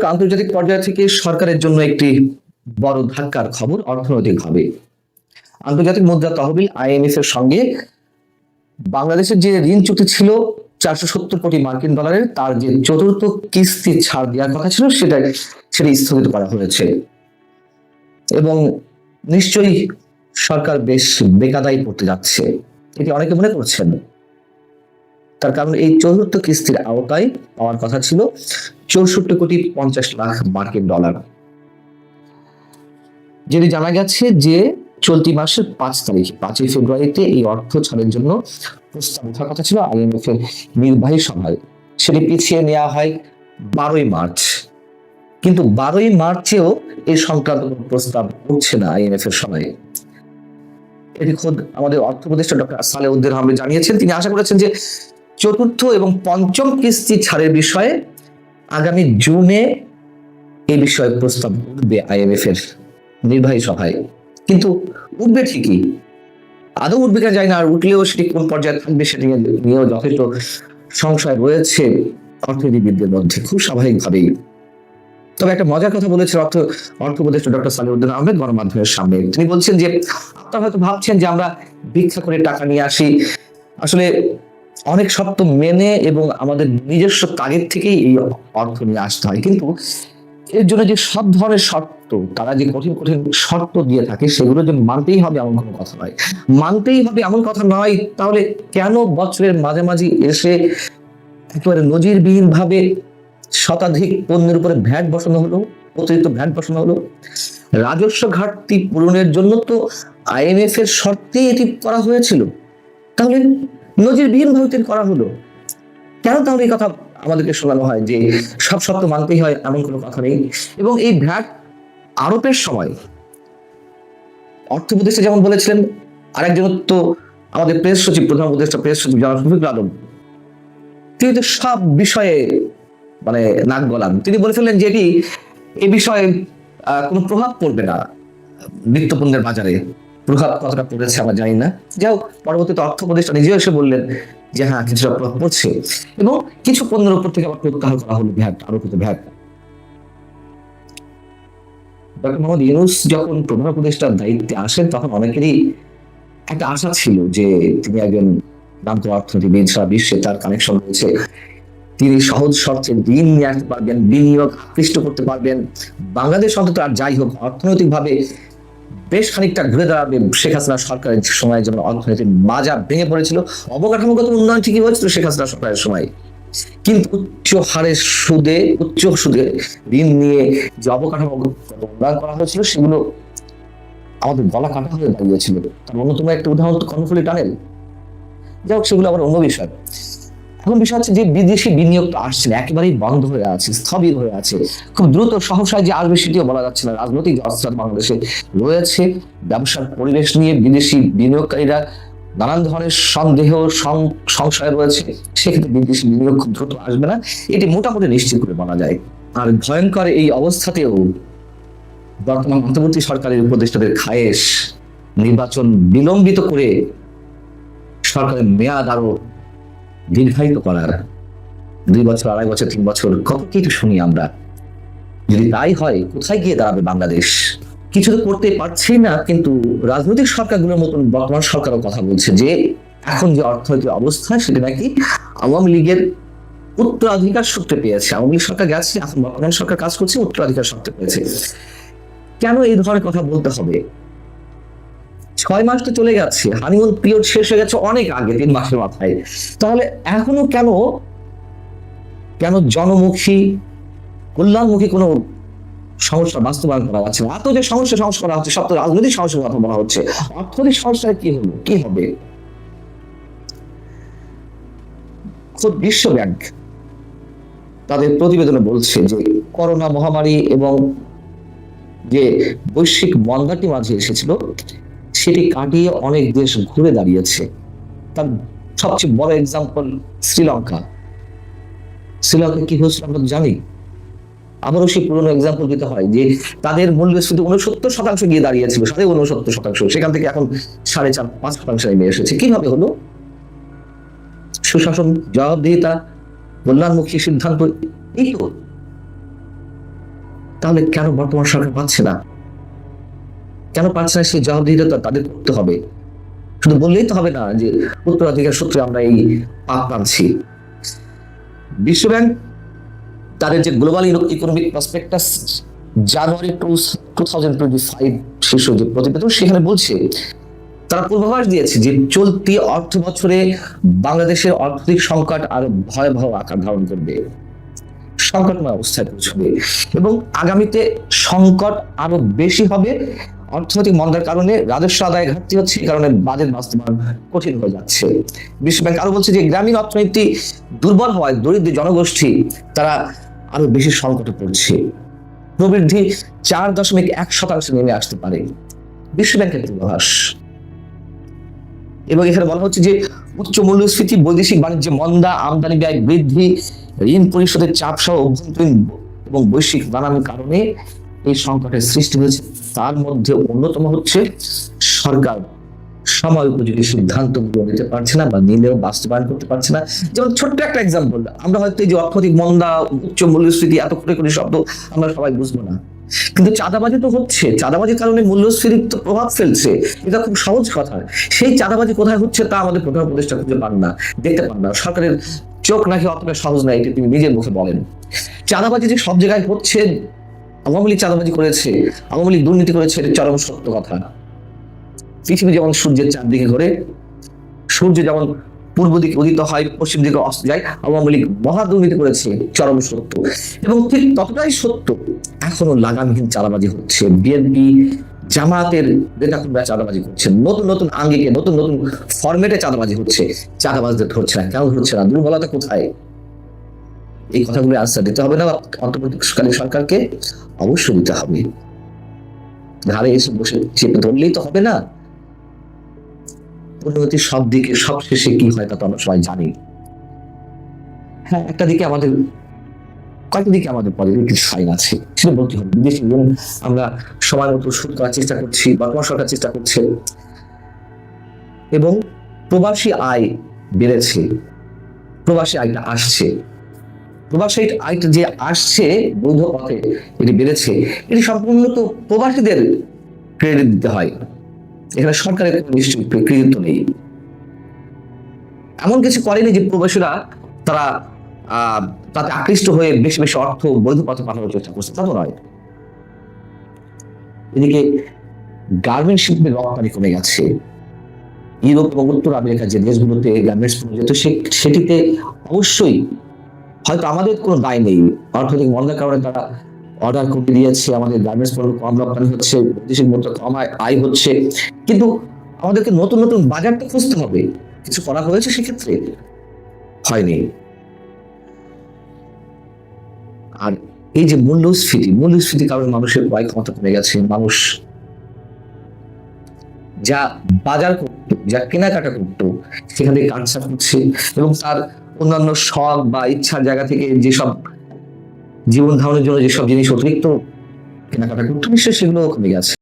আন্তর্জাতিক পর্যায় থেকে সরকারের জন্য একটি বড় ধাক্কার খবর অর্থনৈতিকভাবে আন্তর্জাতিক মুদ্রা তহবিল আইএমএফ এর সঙ্গে বাংলাদেশের যে ঋণ চুক্তি ছিল চারশো সত্তর কোটি মার্কিন ডলারের, তার যে চতুর্থ কিস্তি ছাড় দেওয়ার কথা ছিল, সেটা সেটা স্থগিত করা হয়েছে। এবং নিশ্চয়ই সরকার বেশ বেকাদাই পড়তে যাচ্ছে। এটি অনেকে মনে করছেন। তার কারণ এই চতুর্থ কিস্তির আওতায় পাওয়ার কথা ছিল চৌষট্টি কোটি পঞ্চাশ লাখ মার্কিন ডলার। যেটি জানা গেছে যে চলতি মাসের পাঁচ তারিখে, পাঁচই ফেব্রুয়ারিতে এই অর্থ ছাড়ের জন্য প্রস্তাব ওঠার কথা ছিল আইএমএফ এর নির্বাহী সভায়। সেটি পিছিয়ে নেওয়া হয় বারোই মার্চ। কিন্তু বারোই মার্চেও এই সংক্রান্ত প্রস্তাব উঠছে না আইএমএফ এর সভায়। এটি খোদ আমাদের অর্থ উপদেষ্টা ডক্টর সালেউদ্দিন আহমেদ জানিয়েছেন। তিনি আশা করেছেন যে চতুর্থ এবং পঞ্চম কিস্তি ছাড়ের বিষয়ে আগামী জুনে এই বিষয়ে প্রস্তাব উঠবে আইএমএফ এর নির্বাহী সভায়। কিন্তু উঠবে ঠিকই। আদৌ উঠবে কিনা যায় না, আর উঠলেও সেটি কোন পর্যায়ে থাকবে সেটি নিয়েও যথেষ্ট সংশয় রয়েছে অর্থনীতিবিদদের মধ্যে, খুব স্বাভাবিকভাবেই। তবে একটা মজার কথা বলেছেন অর্থ অর্থ উপদেষ্টা ডক্টর সালিউদ্দিন আহমেদ গণমাধ্যমের সামনে। তিনি বলছেন যে, আপনারা হয়তো ভাবছেন যে আমরা ভিক্ষা করে টাকা নিয়ে আসি। আসলে অনেক শর্ত মেনে এবং আমাদের নিজস্ব তাগিদ থেকেই এই অর্থ নিয়ে আসতে হয়। কিন্তু এর জন্য যে সব ধরনের শর্ত, তারা যে কঠিন কঠিন শর্ত দিয়ে থাকে, সেগুলো যে মানতেই হবে এমন কোনো কথা নয়। মানতেই হবে এমন কথা নয়, তাহলে কেন বছরের মাঝে মাঝে এসে একেবারে নজিরবিহীন ভাবে শতাধিক পণ্যের উপরে ভ্যাট বসানো হলো, অতিরিক্ত ভ্যাট বসানো হলো? রাজস্ব ঘাটতি পূরণের জন্য তো আইএমএফ এর শর্তেই এটি করা হয়েছিল। তাহলে নজিরবিহীন ভাবে এটি করা হলো। কেন তাহলে এই কথা আমাদেরকে শোনানো হয় যে সব শর্ত মানতেই হয় এমন কোনো কথা নেই? এবং এই ভ্যাট আরোপের সময় অর্থ উপদেষ্টা যেমন বলেছিলেন, আরেকজন তো আমাদের প্রেস সচিব, প্রধান উপদেষ্টা প্রেস সচিব জনাব শফিকুল আলম, তিনি তো সব বিষয়ে মানে নাক গলান। তিনি বলেছিলেন যে এটি এ বিষয়ে কোনো প্রভাব পড়বে না নিত্যপণ্যের বাজারে। প্রভাব কতটা পড়েছে আমরা জানি না। যাও পরবর্তীতে অর্থ উপদেষ্টা নিজেও এসে বললেন যে হ্যাঁ কিছুটা প্রভাব পড়ছে। এবং কিছু পণ্যের উপর থেকে আবার প্রত্যাহার করা হলো ভ্যাট, আরোপিত ভ্যাট। ডক্টর মোহাম্মদ ইউনুস যখন দায়িত্বে আসেন, তখন অনেকেরই একটা আশা ছিল যে তিনি একজন নামকর অর্থনীতিবিদ সারা বিশ্বে, তার কানেকশন রয়েছে। তিনি সহজ শর্তে ঋণ নিয়ে আসতে পারবেন, বিনিয়োগ আকৃষ্ট করতে পারবেন। বাংলাদেশ অন্তত আর যাই হোক, অর্থনৈতিকভাবে বেশ খানিকটা ঘুরে দাঁড়াবে শেখ হাসিনা সরকারের সময়, যেমন অর্থনীতির মাজা ভেঙে পড়েছিল। অবকাঠামোগত উন্নয়ন ঠিকই হয়েছিল শেখ হাসিনা সরকারের সময়। কিন্তু উচ্চ হারে সুদে, উচ্চ সুদে ঋণ নিয়ে যে অবকাঠামোগত উন্নয়ন করা হয়েছিল, সেগুলো আমাদের গলা কাটা হয়ে দাঁড়িয়েছিল। তার অন্যতম একটা উদাহরণ কর্ণফুলী টানেল। যাই হোক, সেগুলো আবার অন্য বিষয়। এখন বিষয় হচ্ছে যে বিদেশি বিনিয়োগ তো আসছে না, একেবারেই বন্ধ হয়ে আছে, স্থবির হয়ে আছে। খুব দ্রুত সহসায় যে আসবে সেটিও বলা যাচ্ছে না। রাজনৈতিক অবস্থা বাংলাদেশে রয়েছে। ব্যবসার পরিবেশ নিয়ে বিদেশি বিনিয়োগকারীরা নানান ধরনের সন্দেহ সংশয় রয়েছে। সেক্ষেত্রে বিদেশি বিনিয়োগ খুব দ্রুত আসবে না। এটি মোটামুটি নিশ্চিত করে বলা যায়। আর ভয়ঙ্কর এই অবস্থাতেও বর্তমান অন্তর্বর্তী সরকারের উপদেষ্টাদের খায়েশ নির্বাচন বিলম্বিত করে সরকারের মেয়াদ আরও দীর্ঘায়িত করার দুই বছর, আড়াই বছর, তিন বছর, কত কিছু শুনি আমরা। যদি তাই হয়, কোথায় গিয়ে দাঁড়াবে বাংলাদেশ? কিছু তো করতে পারছি না, কিন্তু রাজনৈতিক সরকারগুলোর মতন বর্তমান সরকারও কথা বলছে যে, এখন যে অর্থনৈতিক অবস্থা, সেটা নাকি আওয়ামী লীগের উত্তরাধিকার সূত্রে পেয়েছে। আওয়ামী লীগ সরকার গেছে, এখন বর্তমান সরকার কাজ করছে, উত্তরাধিকার সূত্রে পেয়েছে। কেন এই ধরনের কথা বলতে হবে? ছয় মাস তো চলে গেছে হানিমুন পিরিয়ড শেষ হয়ে গেছে অনেক আগে, তিন মাসের মাথায়। তাহলে এখনও কেন কেন জনমুখী, কল্যাণমুখী কোনো সমস্যা বাস্তবায়ন করা যাচ্ছে না? এত যে সমস্যা সমস্যা করা হচ্ছে সব তো রাজনৈতিক সমস্যার কথা বলা হচ্ছে। অর্থনৈতিক সমস্যায় কি হলো কি হবে? খোদ বিশ্ব তাদের প্রতিবেদনে বলছে যে, করোনা মহামারী এবং যে বৈশ্বিক মন্দাটি মাঝে এসেছিল সেটি কাটিয়ে অনেক দেশ ঘুরে দাঁড়িয়েছে। তার সবচেয়ে বড় এক্সাম্পল শ্রীলঙ্কা। শ্রীলঙ্কা কি হয়েছিল আমরা জানি। আবারও সেই পুরনো এক্সাম্পল দিতে হয় যে তাদের মূল্যস্ফীতি উনসত্তর শতাংশ গিয়ে দাঁড়িয়েছিল, সাড়ে উনসত্তর শতাংশ। সেখান থেকে এখন সাড়ে চার, পাঁচ শতাংশ নেমে এসেছে। কীভাবে হলো? সুশাসন জবাবদিহিতা, কল্যাণমুখী সিদ্ধান্ত, এই তাহলে কেন বর্তমান সরকার পাচ্ছে না? কেন পাচ্ছে না সেই জবাবদিহিতা তাদের করতে হবে? শুধু বললেই তো হবে না যে উত্তরাধিকার সূত্রে আমরা এই পাপ আনছি বিশ্বব্যাংক তাদের যে global economic prospectus January two two thousand twenty five শীর্ষ যে প্রতিবেদন, সেখানে বলছে, তারা পূর্বাভাস দিয়েছে যে চলতি অর্থ বছরে বাংলাদেশের অর্থনৈতিক সংকট আরও ভয়াবহ আকার ধারণ করবে। সংকটময় অবস্থায় পৌঁছবে এবং আগামীতে সংকট আরও বেশি হবে অর্থনৈতিক মন্দার কারণে রাজস্ব আদায় ঘাটতি হচ্ছে, এই কারণে বাজেট বাস্তবায়ন কঠিন হয়ে যাচ্ছে। বিশ্বব্যাংক আরও বলছে যে, গ্রামীণ অর্থনীতি দুর্বল হওয়ায় দরিদ্র জনগোষ্ঠী তারা আরও বেশি সংকটে পড়ছে। প্রবৃদ্ধি চার দশমিক এক শতাংশ নেমে আসতে পারে বিশ্বব্যাংকের পূর্বাভাস। এবং এখানে বলা হচ্ছে যে, উচ্চ মূল্যস্ফীতি, বৈদেশিক বাণিজ্য মন্দা, আমদানি ব্যয় বৃদ্ধি, ঋণ পরিশোধের চাপ সহ অভ্যন্তরীণ এবং বৈশ্বিক নানান কারণে এই সংকটের সৃষ্টি হয়েছে। তার মধ্যে অন্যতম হচ্ছে সরকার। সময় উপযোগী সিদ্ধান্ত নিতে পারছে না বা নিলেও বাস্তবায়ন করতে পারছে না। যেমন ছোট্ট একটা এক্সাম্পল আমরা হয়তো এই যে অর্থনৈতিক মন্দা, উচ্চ মূল্যস্ফীতি, এত করে করে শব্দ আমরা সবাই বুঝব না। কিন্তু চাঁদাবাজি তো হচ্ছে, চাঁদাবাজির কারণে মূল্যস্ফীতির তো প্রভাব ফেলছে, এটা খুব সহজ কথা। সেই চাঁদাবাজি কোথায় হচ্ছে তা আমাদের প্রধান উপদেষ্টা খুঁজে পান না, দেখতে পান না। সরকারের চোখ নাকি অতটা সহজ না, এটা তিনি নিজের মুখে বলেন। চাঁদাবাজি যে সব জায়গায় হচ্ছে আওয়ামী লীগ চাঁদাবাজি করেছে, আওয়ামী লীগ দুর্নীতি করেছে, এটা চরম সত্য কথা। পৃথিবী যেমন সূর্যের চারদিকে ঘোরে, সূর্য যেমন পূর্ব দিকে উদিত হয়, পশ্চিম দিকে অস্ত যায়, আওয়ামী লীগ মহা দুর্নীতি করেছে, চরম সত্য। এবং ঠিক ততটাই সত্য, এখনও লাগামহীন চাঁদাবাজি হচ্ছে। বিএনপি জামাতের নেতাকর্মীরা চাঁদাবাজি করছে। নতুন নতুন আঙ্গিকে, নতুন নতুন ফরম্যাটে চাঁদাবাজি হচ্ছে। চাঁদাবাজদের ধরছে না, কেন ধরছে না, দুর্বলতা কোথায়? এই কথাগুলো আনসার দিতে হবে না। অন্তর্বর্তীকালীন সরকারকে অবশ্যই দিতে হবে। ঘাড়ে এসে বসে চেপে ধরলেই তো হবে না। উন্নতি সব দিকে, সব শেষে কি হয় তা তো আমরা সবাই জানি। হ্যাঁ একটা দিকে আমাদের, কয়েকটা দিকে আমাদের পজিটিভ কিছু সাইন আছে। সেটা বলতে হবে। বিদেশি ঋণ আমরা সময় মতো শোধ করার চেষ্টা করছি বর্তমান সরকার চেষ্টা করছে। এবং প্রবাসী আয় বেড়েছে। প্রবাসী আয়টা আসছে। প্রবাসী আয়টা যে আসছে বৈধ পথে এটি বেড়েছে, এটি সম্পূর্ণ তো প্রবাসীদের ক্রেডিট দিতে হয়। এখানে সরকারের কোনো নিশ্চয়ই কৃতিত্ব নেই। এমন কিছু করেনি যে প্রবাসীরা তারা তাতে আকৃষ্ট হয়ে বেশি বেশি অর্থ বৈধ পথে পাঠানোর চেষ্টা করছে। তা তো নয়। এদিকে গার্মেন্ট শিল্পের রপ্তানি কমে গেছে। ইউরোপ এবং উত্তর আমেরিকার যে দেশগুলোতে গার্মেন্টস যেত সেটিতে অবশ্যই হয়তো আমাদের কোনো দায় নেই। অর্থনৈতিক মন্দার কারণে তারা অর্ডার করে দিয়েছে, আমাদের গার্মেন্টস পণ্য কম, রপ্তানি হচ্ছে বৈদেশিক মুদ্রা কম, আয়- হচ্ছে। কিন্তু আমাদেরকে নতুন নতুন বাজার তো খুঁজতে হবে। কিছু করা হয়েছে সেক্ষেত্রে? হয়নি। আর এই যে মূল্যস্ফীতি, মূল্যস্ফীতির কারণে মানুষের ক্রয় ক্ষমতা কমে গেছে। মানুষ যা বাজার করতো, যা কেনাকাটা করতো, সেখান থেকে করছে এবং তার অন্যান্য শখ বা ইচ্ছার জায়গা থেকে যেসব জীবন ধারণের জন্য যেসব জিনিস অতিরিক্ত কেনাকাটা করতো নিশ্চয়ই সেগুলো কমে গেছে।